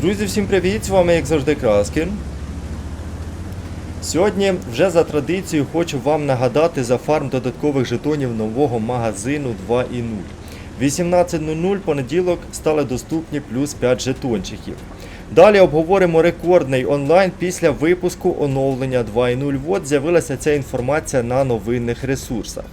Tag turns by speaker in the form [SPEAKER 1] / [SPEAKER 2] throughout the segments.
[SPEAKER 1] Друзі, всім привіт! З вами, як завжди, Краскін. Сьогодні вже за традицією хочу вам нагадати за фарм додаткових жетонів нового магазину 2.0. 18.00 понеділок стали доступні плюс 5 жетончиків. Далі обговоримо рекордний онлайн після випуску оновлення 2.0 Вот з'явилася ця інформація на новинних ресурсах.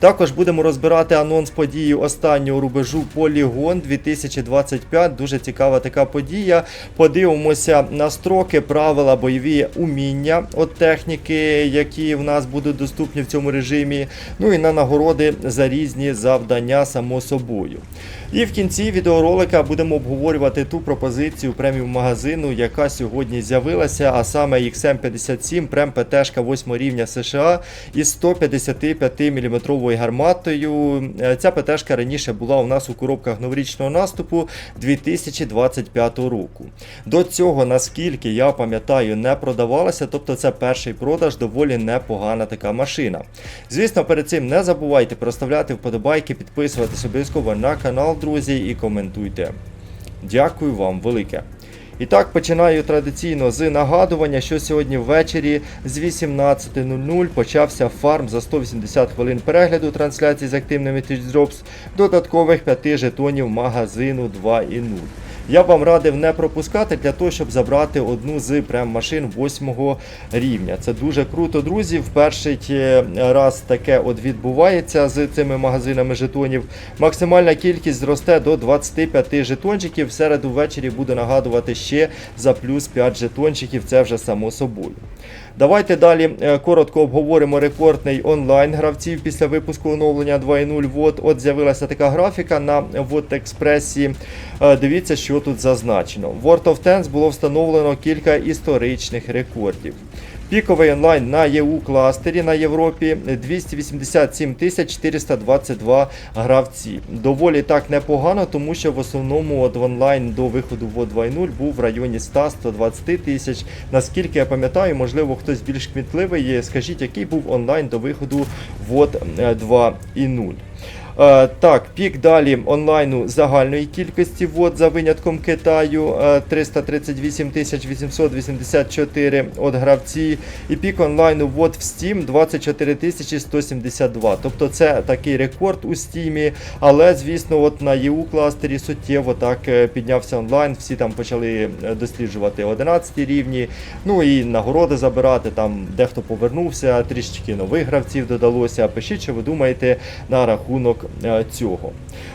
[SPEAKER 1] Також будемо розбирати анонс події останнього рубежу Полігон 2025. Дуже цікава така подія. Подивимося на строки, правила, бойові уміння от техніки, які в нас будуть доступні в цьому режимі. Ну і на нагороди за різні завдання, само собою. І в кінці відеоролика будемо обговорювати ту пропозицію преміум магазину, яка сьогодні з'явилася, а саме XM57 прем ПТшка 8 рівня США із 155 мм гарматою. Е, Ця ПТшка раніше була у нас у коробках новорічного наступу 2025 року. До цього, наскільки я пам'ятаю, не продавалася, тобто це перший продаж, доволі непогана така машина. Звісно, перед цим не забувайте проставляти вподобайки, підписуватись обов'язково на канал, друзі, і коментуйте. Дякую вам велике. І так, починаю традиційно з нагадування, що сьогодні ввечері з 18.00 почався фарм за 180 хвилин перегляду трансляції з активними Drops додаткових 5 жетонів магазину 2.0. Я вам радив не пропускати для того, щоб забрати одну з прем-машин 8 рівня. Це дуже круто, друзі. В перший е, раз таке от відбувається з цими магазинами жетонів. Максимальна кількість зросте до 25 жетончиків. В середу ввечері буду нагадувати ще за плюс 5 жетончиків. Це вже само собою. Давайте далі е, коротко обговоримо рекордний онлайн гравців після випуску оновлення 2.0 Вот. От з'явилася така графіка на Вот Експресі. Е, Дивіться, що тут зазначено. В World of Tanks було встановлено кілька історичних рекордів. Піковий онлайн на ЄУ кластері на Європі 287 422 гравці. Доволі так непогано, тому що в основному от онлайн до виходу в 2.0 був в районі 100-120 тисяч. Наскільки я пам'ятаю, можливо, хтось більш кмітливий. Скажіть, який був онлайн до виходу в 2.0. Е, Так, пік далі онлайну загальної кількості вод за винятком Китаю е, 338 884 от гравці. І пік онлайну вод в Steam 24 172. Тобто це такий рекорд у Steam, але звісно, от на EU кластері суттєво так е, піднявся онлайн. Всі там почали е, досліджувати 11 рівні. Ну і нагороди забирати. Там дехто повернувся, трішечки нових гравців додалося. Пишіть, що ви думаєте на рахунок е, цього.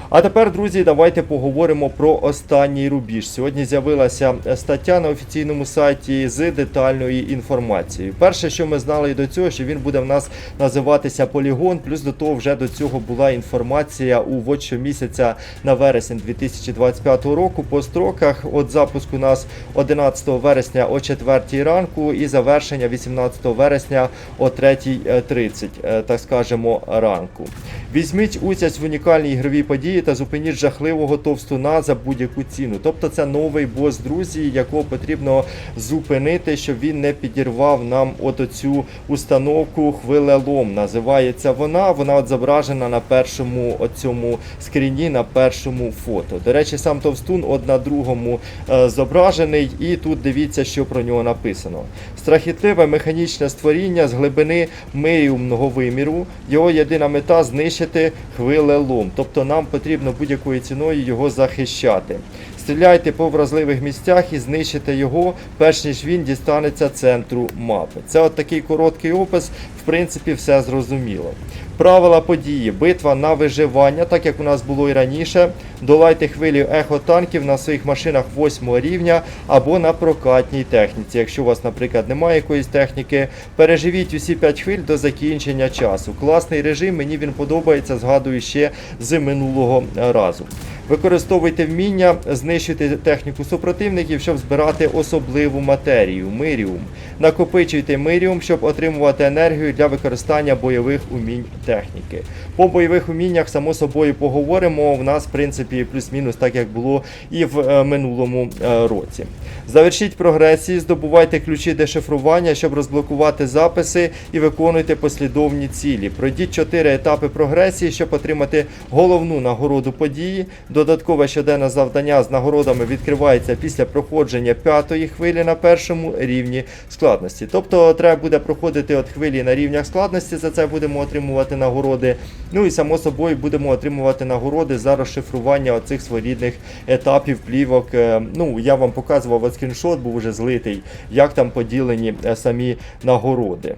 [SPEAKER 1] А тепер, друзі, давайте поговоримо про останній рубіж. Сьогодні з'явилася стаття на офіційному сайті з детальною інформацією. Перше, що ми знали до цього, що він буде в нас називатися Полігон. Плюс до того вже до цього була інформація у вот щомісяця на вересень 2025 року по строках. От запуск у нас 11 вересня о 4 ранку і завершення 18 вересня о 3.30, е, так скажемо, ранку. Візьміть участь в унікальній ігровій події та зупиніть жахливого товстуна за будь-яку ціну. Тобто це новий бос, друзі, якого потрібно зупинити, щоб він не підірвав нам от оцю установку хвилелом. Називається вона. Вона от зображена на першому оцьому скріні, на першому фото. До речі, сам товстун от на другому е, зображений, і тут дивіться, що про нього написано. Страхітливе механічне створіння з глибини миумного виміру. Його єдина мета знищити хвилелом. Тобто нам потрібно будь-якою ціною його захищати. Стріляйте по вразливих місцях і знищите його, перш ніж він дістанеться центру мапи. Це от такий короткий опис, в принципі, все зрозуміло. Правила події, битва на виживання, так як у нас було і раніше. Долайте хвилі ехотанків на своїх машинах 8 рівня або на прокатній техніці. Якщо у вас, наприклад, немає якоїсь техніки, переживіть усі 5 хвиль до закінчення часу. Класний режим, мені він подобається, згадую ще з минулого разу. Використовуйте вміння, знищуйте техніку супротивників, щоб збирати особливу матерію миріум. Накопичуйте миріум, щоб отримувати енергію для використання бойових умінь техніки. По бойових уміннях, само собою, поговоримо. У нас, в принципі, плюс-мінус, так як було і в е, минулому е, році. Завершіть прогресії, здобувайте ключі дешифрування, щоб розблокувати записи і виконуйте послідовні цілі. Пройдіть 4 етапи прогресії, щоб отримати головну нагороду події. Додаткове щоденне завдання з нагородами відкривається після проходження п'ятої хвилі на першому рівні складності. Тобто треба буде проходити от хвилі на рівнях складності, за це будемо отримувати нагороди. Ну і само собою будемо отримувати нагороди за розшифрування оцих своєрідних етапів плівок. Е, Ну, я вам показував от скріншот, був вже злитий, як там поділені е, самі нагороди.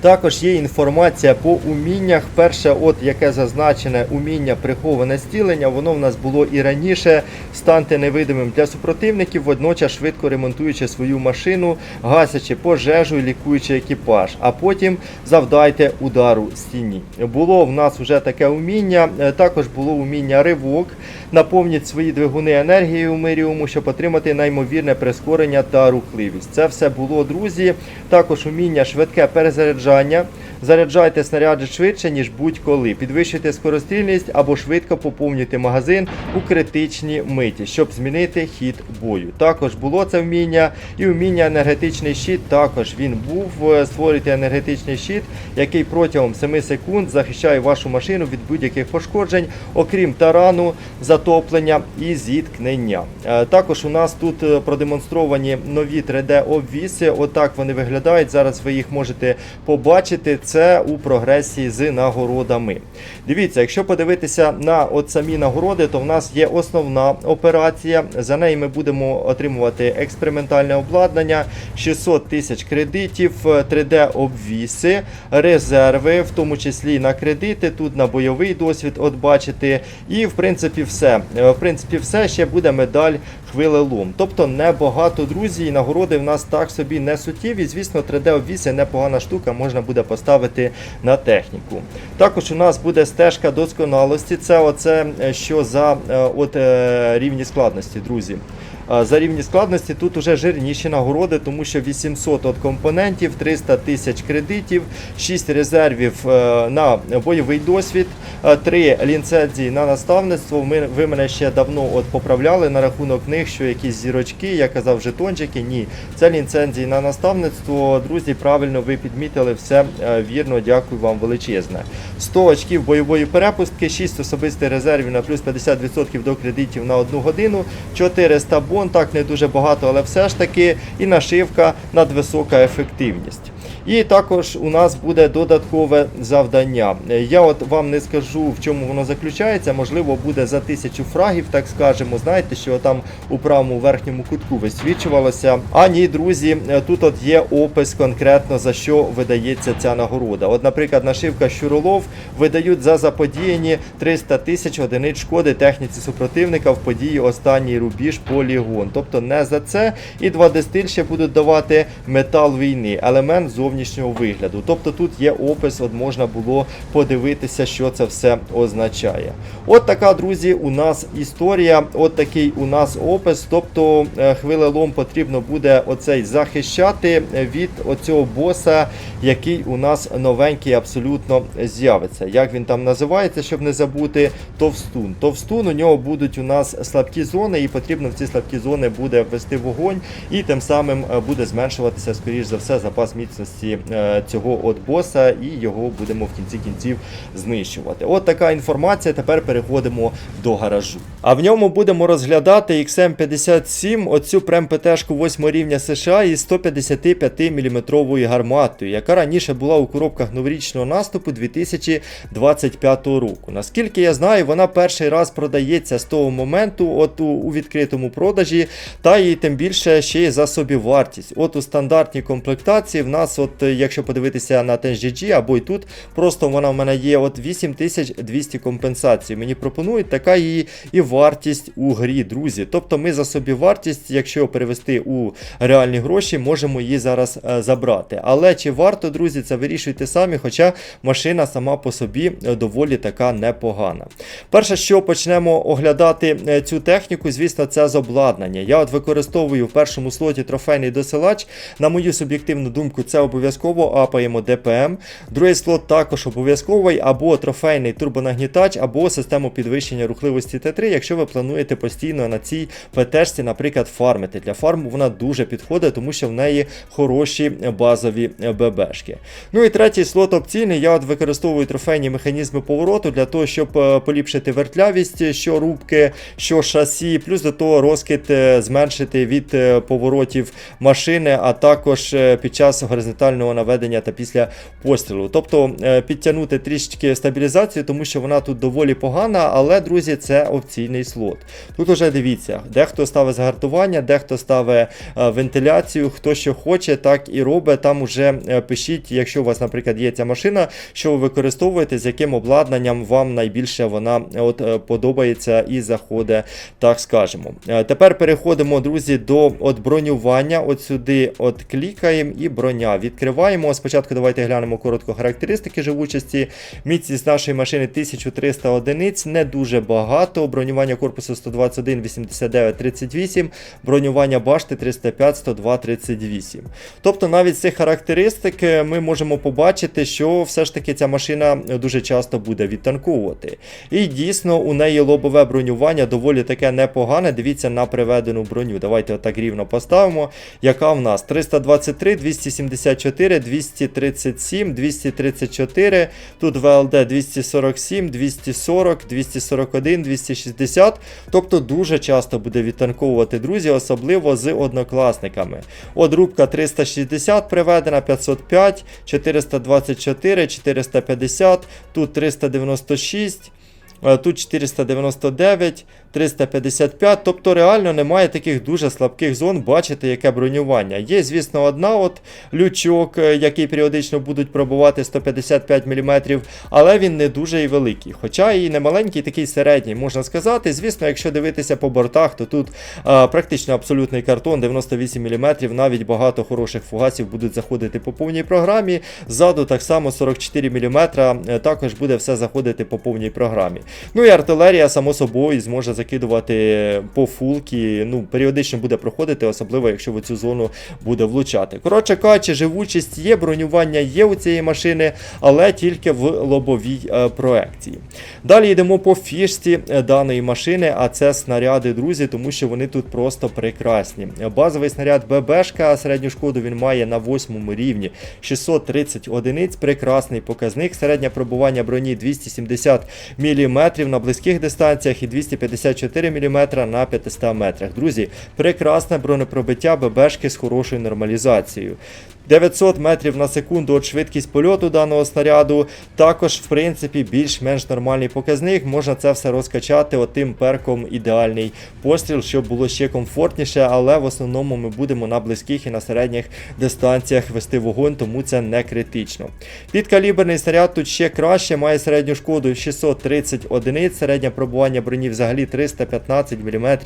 [SPEAKER 1] Також є інформація по уміннях. Перше, от яке зазначене уміння приховане стілення, воно в нас було і раніше. Станьте невидимим для супротивників, водночас швидко ремонтуючи свою машину, гасячи пожежу і лікуючи екіпаж, а потім завдайте удару стіні. Було в нас вже таке уміння. Е, Також було уміння ривок. Наповніть свої двигуни енергією миріуму, щоб отримати неймовірне прискорення та рухливість. Це все було, друзі. Також уміння швидке перезаряджання. doanya Заряджайте снаряди швидше, ніж будь-коли. Підвищуйте скорострільність або швидко поповнюйте магазин у критичні миті, щоб змінити хід бою. Також було це вміння і вміння енергетичний щит. Також він був. Е, Створюйте енергетичний щит, який протягом 7 секунд захищає вашу машину від будь-яких пошкоджень, окрім тарану, затоплення і зіткнення. Е, Також у нас тут е, продемонстровані нові 3D-обвіси. Отак вони виглядають. Зараз ви їх можете побачити. Це у прогресії з нагородами. Дивіться, якщо подивитися на от самі нагороди, то в нас є основна операція. За неї ми будемо отримувати експериментальне обладнання, 600 тисяч кредитів, 3D-обвіси, резерви, в тому числі на кредити, тут на бойовий досвід, от бачите. І в принципі все. Е, В принципі, все ще буде медаль хвилелом. Тобто небагато друзі, і нагороди в нас так собі не суттєві. Звісно, 3D-обвіси непогана штука, можна буде поставити на техніку. Також у нас буде стежка досконалості. Це оце, е, що за е, от, е, рівні складності, друзі. За рівні складності тут уже жирніші нагороди, тому що 800 от компонентів, 300 тисяч кредитів, 6 резервів е, на бойовий досвід, 3 ліцензії на наставництво. Ми, ви мене ще давно от поправляли на рахунок них, що якісь зірочки, я казав жетончики. Ні, це ліцензії на наставництво. Друзі, правильно ви підмітили все е, вірно. Дякую вам величезне. 100 очків бойової перепустки, 6 особистих резервів на плюс 50% до кредитів на 1 годину, 400 бон, так не дуже багато, але все ж таки, і нашивка надвисока ефективність. І також у нас буде додаткове завдання. Я от вам не скажу, в чому воно заключається. Можливо, буде за тисячу фрагів, так скажемо. Знаєте, що там у правому верхньому кутку висвічувалося. А ні, друзі, тут от є опис конкретно за що видається ця нагорода. От, наприклад, нашивка Щуролов видають за заподіяні 300 тисяч одиниць шкоди техніці супротивника в події останній рубіж полігон. Тобто не за це. І 2D стиль ще будуть давати метал війни, елемент зовнішнього вигляду. Тобто тут є опис, от можна було подивитися, що це все означає. От така, друзі, у нас історія, от такий у нас опис. Тобто е, хвилелом потрібно буде оцей захищати від оцього боса, який у нас новенький абсолютно з'явиться. Як він там називається, щоб не забути, товстун. Товстун у нього будуть у нас слабкі зони, і потрібно в ці слабкі зони буде ввести вогонь, і тим самим е, буде зменшуватися, скоріш за все, запас міцності е, цього от боса, і його будемо в кінці кінців знищувати. От така інформація. Тепер переходимо до гаражу. А в ньому будемо розглядати XM57, оцю прем ПТшку 8 рівня США із 155 мм гарматою, яка раніше була у коробках новорічного наступу 2025 року. Наскільки я знаю, вона перший раз продається з того моменту, от у, у відкритому продажі, та і тим більше ще й за собівартість. От у стандартній комплектації в нас, от якщо подивитися на TNGG або й тут, просто вона в мене є от 8200 компенсацій. Мені пропонують така її і вартість у грі, друзі. Тобто ми за собівартість, якщо перевести у реальні гроші, можемо її зараз е, забрати. Але чи варто, друзі, це вирішуйте самі, хоча машина сама по собі е, доволі така непогана. Перше, що почнемо оглядати е, цю техніку, звісно, це з обладнання. Я от використовую в першому слоті трофейний досилач. На мою суб'єктивну думку, це обов'язково обов'язково апаємо DPM. Другий слот також обов'язковий або трофейний турбонагнітач, або систему підвищення рухливості Т3, якщо ви плануєте постійно на цій ПТшці, наприклад, фармити. Для фарму вона дуже підходить, тому що в неї хороші базові ББшки. Ну і третій слот опційний. Я от використовую трофейні механізми повороту для того, щоб е, поліпшити вертлявість, що рубки, що шасі, плюс до того розкид е, зменшити від е, поворотів машини, а також під час горизонтального наведення та після пострілу. Тобто е, підтягнути трішечки стабілізацію, тому що вона тут доволі погана, але, друзі, це опційний слот. Тут уже дивіться, дехто ставить загартування, дехто ставить е, вентиляцію, хто що хоче, так і робить. Там уже е, пишіть, якщо у вас, наприклад, є ця машина, що ви використовуєте, з яким обладнанням вам найбільше вона от, подобається і заходить, так скажемо. Тепер переходимо, друзі, до от бронювання. От сюди от клікаємо і броня. Відкриваємо. Спочатку давайте глянемо коротко характеристики живучості. Міцність нашої машини 1300 одиниць, не дуже багато. Бронювання корпусу 121, 89, 38, бронювання башти 305, 102, 38. Тобто навіть з цих характеристик е, ми можемо побачити, що все ж таки ця машина дуже часто буде відтанковувати. І дійсно у неї лобове бронювання доволі таке непогане. Дивіться на приведену броню. Давайте отак рівно поставимо. Яка в нас? 323, 274, 237, 234. Тут ВЛД 247, 240, 241, 260. Тобто дуже часто буде відтанковувати друзі, особливо з однокласниками. От рубка 360 приведена, 505, 424, 450, тут 396. Е, Тут 499, 355, тобто реально немає таких дуже слабких зон, бачите, яке бронювання. Є, звісно, одна от лючок, е, який періодично будуть пробувати 155 мм, але він не дуже і великий. Хоча і не маленький, такий середній, можна сказати. Звісно, якщо дивитися по бортах, то тут а, практично абсолютний картон 98 мм, навіть багато хороших фугасів будуть заходити по повній програмі. Ззаду так само 44 мм, е, також буде все заходити по повній програмі. Ну і артилерія, само собою, зможе закидувати по фулки. Ну, періодично буде проходити, особливо якщо в цю зону буде влучати. Коротше кажучи, живучість є, бронювання є у цієї машини, але тільки в лобовій е, проекції. Далі йдемо по фішці е, даної машини, а це снаряди, друзі, тому що вони тут просто прекрасні. Базовий снаряд ББшка, середню шкоду він має на 8 рівні 630 одиниць, прекрасний показник. Середнє пробування броні 270 мм на близьких дистанціях і 254 мм на 500 метрах. Друзі, прекрасне бронепробиття ББшки з хорошою нормалізацією. 900 метрів на секунду от швидкість польоту даного снаряду. Також, в принципі, більш-менш нормальний показник. Можна це все розкачати отим перком ідеальний постріл, щоб було ще комфортніше, але в основному ми будемо на близьких і на середніх дистанціях вести вогонь, тому це не критично. Підкаліберний снаряд тут ще краще, має середню шкоду 630 одиниць, середнє пробування броні взагалі 315 мм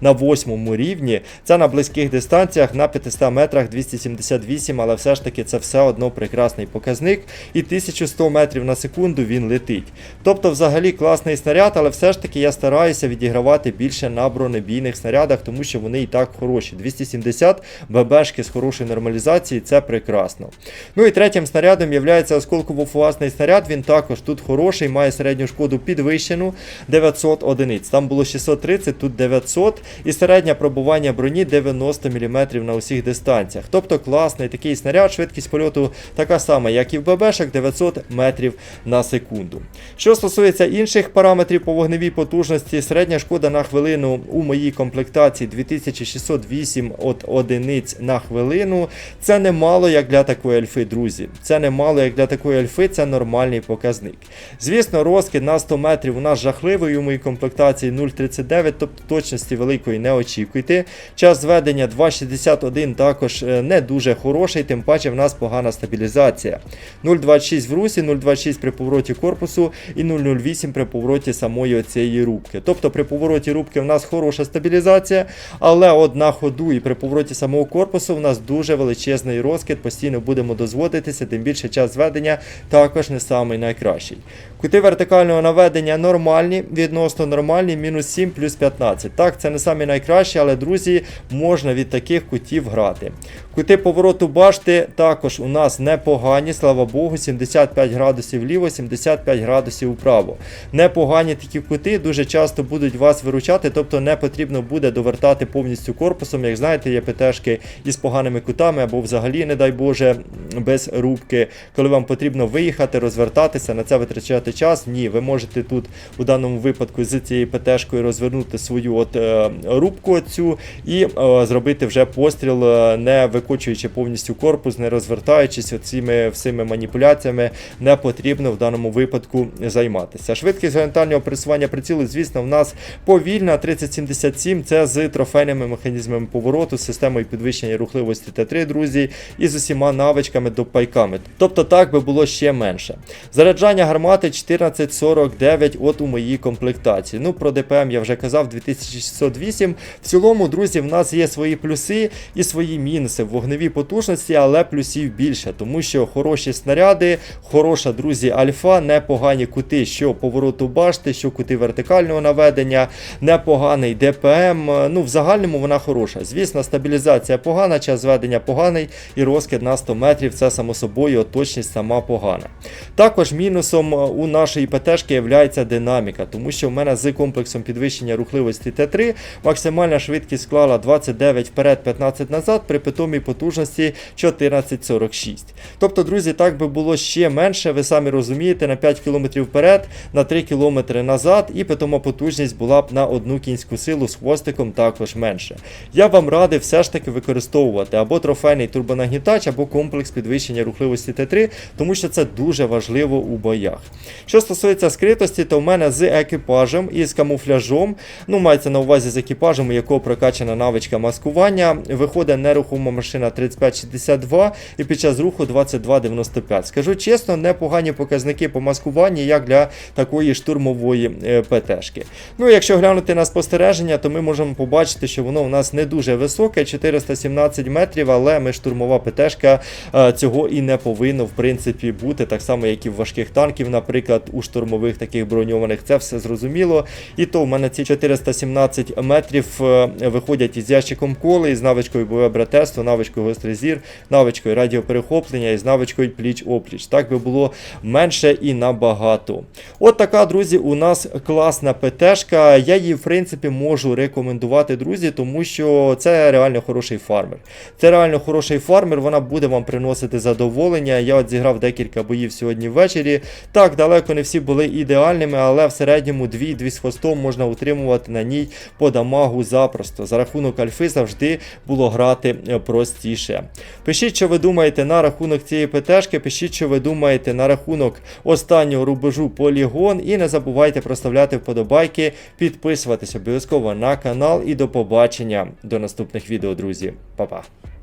[SPEAKER 1] на 8 рівні. Це на близьких дистанціях на 500 метрах 278 але все ж таки це все одно прекрасний показник. І 1100 метрів на секунду він летить. Тобто, взагалі класний снаряд, але все ж таки я стараюся відігравати більше на бронебійних снарядах, тому що вони і так хороші. 270 ББшки з хорошою нормалізацією, це прекрасно. Ну і третім снарядом є осколково-фугасний снаряд. Він також тут хороший, має середню шкоду підвищену 900 одиниць. Там було 630, тут 900. І середнє пробування броні 90 мм на усіх дистанціях. Тобто класний такий снаряд, швидкість польоту така сама, як і в ББшок 900 метрів на секунду. Що стосується інших параметрів по вогневій потужності, середня шкода на хвилину у моїй комплектації 2608 от одиниць на хвилину. Це немало як для такої альфи, друзі. Це немало як для такої альфи, це нормальний показник. Звісно, розкид на 100 метрів у нас жахливий у моїй комплектації 0,39, тобто точності великої не очікуйте. Час зведення 2,61 також е, не дуже хороший, тим паче в нас погана стабілізація. 0,26 в русі, 0,26 при повороті корпусу і 0,08 при повороті самої цієї рубки. Тобто при повороті рубки в нас хороша стабілізація, але от на ходу і при повороті самого корпусу в нас дуже величезний розкид, постійно будемо дозводитися, тим більше час зведення також не самий найкращий. Кути вертикального наведення. Наведення нормальні, відносно нормальні, мінус 7 плюс 15. Так, це не самі найкращі, але друзі, можна від таких кутів грати. Кути повороту башти також у нас непогані, слава Богу, 75 градусів вліво, 75 градусів вправо. Непогані такі кути дуже часто будуть вас виручати, тобто не потрібно буде довертати повністю корпусом. Як знаєте, є ПТшки із поганими кутами або взагалі, не дай Боже, без рубки. Коли вам потрібно виїхати, розвертатися, на це витрачати час. Ні, ви можете тут у даному випадку з цією ПТшкою розвернути свою от, е, рубку цю і е, зробити вже постріл, е, не викочуючи повністю корпус, не розвертаючись цими всіми маніпуляціями, не потрібно в даному випадку займатися. Швидкість горизонтального пресування прицілу, звісно, в нас повільна 3077. Це з трофейними механізмами повороту, системою підвищення рухливості Т3, друзі, і з усіма навичками до пайками. Тобто так би було ще менше. Заряджання гармати 1449 от у моїй комплектації. Ну, про ДПМ я вже казав, 2608. В цілому, друзі, в нас є свої плюси і свої мінуси в вогневій потужності, але плюсів більше, тому що хороші снаряди, хороша, друзі, альфа, непогані кути, що повороту башти, що кути вертикального наведення, непоганий ДПМ. Ну, в загальному вона хороша. Звісно, стабілізація погана, час зведення поганий, і розкид на 100 метрів це само собою, точність сама погана. Також мінусом у нашої ПТшки є динаміка, тому що в мене з комплексом підвищення рухливості Т3 максимальна швидкість склала 29 вперед, 15 назад при питомій потужності 1446. Тобто, друзі, так би було ще менше, ви самі розумієте, на 5 км вперед, на 3 км назад, і питома потужність була б на одну кінську силу з хвостиком також менше. Я вам радив все ж таки використовувати або трофейний турбонагнітач, або комплекс підвищення рухливості Т3, тому що це дуже важливо у боях. Що стосується скритості, то в мене з екіпажем і з камуфляжом, ну мається на увазі з екіпажем, у якого прокачана навичка маскування, виходить нерухома машина 3562 і під час руху 2295. Скажу чесно, непогані показники по маскуванні, як для такої штурмової е, ПТшки. Ну, якщо глянути на спостереження, то ми можемо побачити, що воно у нас не дуже високе, 417 метрів, але ми штурмова ПТшка е, цього і не повинно в принципі бути, так само, як і в важких танків, наприклад, у штурмових таких броньованих. Це все зрозуміло. І то в мене ці 417 метрів е, виходять із ящиком коли, із навичкою бойове братерство, навичкою гострий зір, навичкою радіоперехоплення і з навичкою пліч-опліч. Так би було менше і набагато. От така, друзі, у нас класна ПТшка. Я її, в принципі, можу рекомендувати, друзі, тому що це реально хороший фармер. Це реально хороший фармер, вона буде вам приносити задоволення. Я от зіграв декілька боїв сьогодні ввечері. Так, далеко не всі були ідеальними, але в середньому 2-2 з хвостом можна утримувати на ній по дамагу запросто. За рахунок альфи завжди було грати е, простіше. Пишіть, що ви думаєте на рахунок цієї ПТшки, пишіть, що ви думаєте на рахунок останнього рубежу полігон. І не забувайте проставляти вподобайки, підписуватись обов'язково на канал і до побачення до наступних відео, друзі. Па-па.